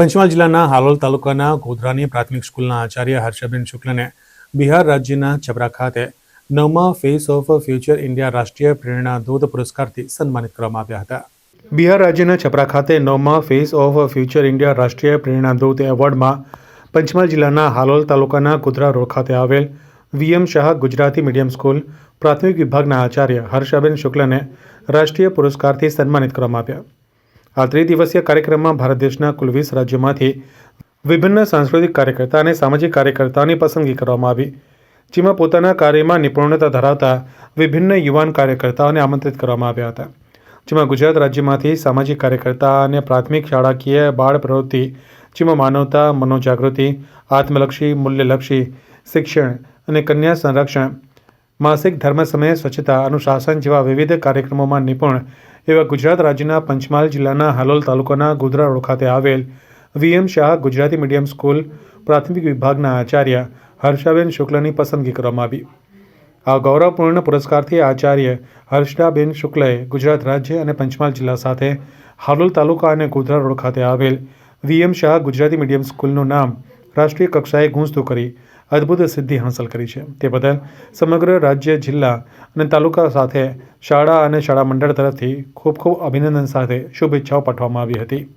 પંચમહાલ જિલ્લાના હાલોલ તાલુકાના ગોધરાની પ્રાથમિક સ્કૂલના આચાર્ય હર્ષબેન શુક્લને બિહાર રાજ્યના છબરા ખાતે નવમા ફેસ ઓફ ફ્યુચર ઇન્ડિયા રાષ્ટ્રીય પ્રેરણા દૂત પુરસ્કારથી સન્માનિત કરવામાં આવ્યા હતા. બિહાર રાજ્યના છપરા ખાતે નવમા ફેસ ઓફ ફ્યુચર ઇન્ડિયા રાષ્ટ્રીય પ્રેરણા દૂત એવોર્ડમાં પંચમહાલ જિલ્લાના હાલોલ તાલુકાના ગોધરા રોડ ખાતે આવેલ VM Shah Gujarati medium school પ્રાથમિક વિભાગના આચાર્ય હર્ષાબેન શુક્લને રાષ્ટ્રીય પુરસ્કારથી સન્માનિત કરવામાં આવ્યા. આ ત્રિદિવસીય કાર્યક્રમમાં ભારત દેશના કુલ વીસ રાજ્યોમાંથી વિભિન્ન સાંસ્કૃતિક કાર્યકર્તા અને સામાજિક કાર્યકર્તાઓની પસંદગી કરવામાં આવી, જેમાં પોતાના કાર્યમાં નિપુણતા ધરાવતા વિભિન્ન યુવાન કાર્યકર્તાઓને આમંત્રિત કરવામાં આવ્યા હતા, જેમાં ગુજરાત રાજ્યમાંથી સામાજિક કાર્યકર્તા અને પ્રાથમિક શાળાકીય બાળ પ્રવૃત્તિ, જેમાં માનવતા, મનોજાગૃતિ, આત્મલક્ષી, મૂલ્યલક્ષી, શિક્ષણ અને કન્યા સંરક્ષણ, માસિક ધર્મ સમયે સ્વચ્છતા, અનુશાસન જેવા વિવિધ કાર્યક્રમોમાં નિપુણ એવા ગુજરાત રાજ્યના પંચમહાલ જિલ્લાના હાલોલ તાલુકાના ગોધરા રોડ ખાતે આવેલ VM Shah Gujarati medium school પ્રાથમિક વિભાગના આચાર્ય હર્ષાબેન શુક્લની પસંદગી કરવામાં આવી. આ ગૌરવપૂર્ણ પુરસ્કારથી આચાર્ય હર્ષાબેન શુક્લએ ગુજરાત રાજ્ય અને પંચમહાલ જિલ્લા સાથે હાલોલ તાલુકા અને ગોધરા રોડ ખાતે આવેલ વીએમ શાહ ગુજરાતી મીડિયમ સ્કૂલનું નામ રાષ્ટ્રીય કક્ષાએ ગુંજતું કરી અદ્ભુત સિદ્ધિ હાંસલ કરી છે. તે બદલ સમગ્ર રાજ્ય, જિલ્લા અને તાલુકા સાથે શાળા અને શાળા મંડળ તરફથી ખૂબ ખૂબ અભિનંદન સાથે શુભેચ્છાઓ પાઠવવામાં આવી હતી.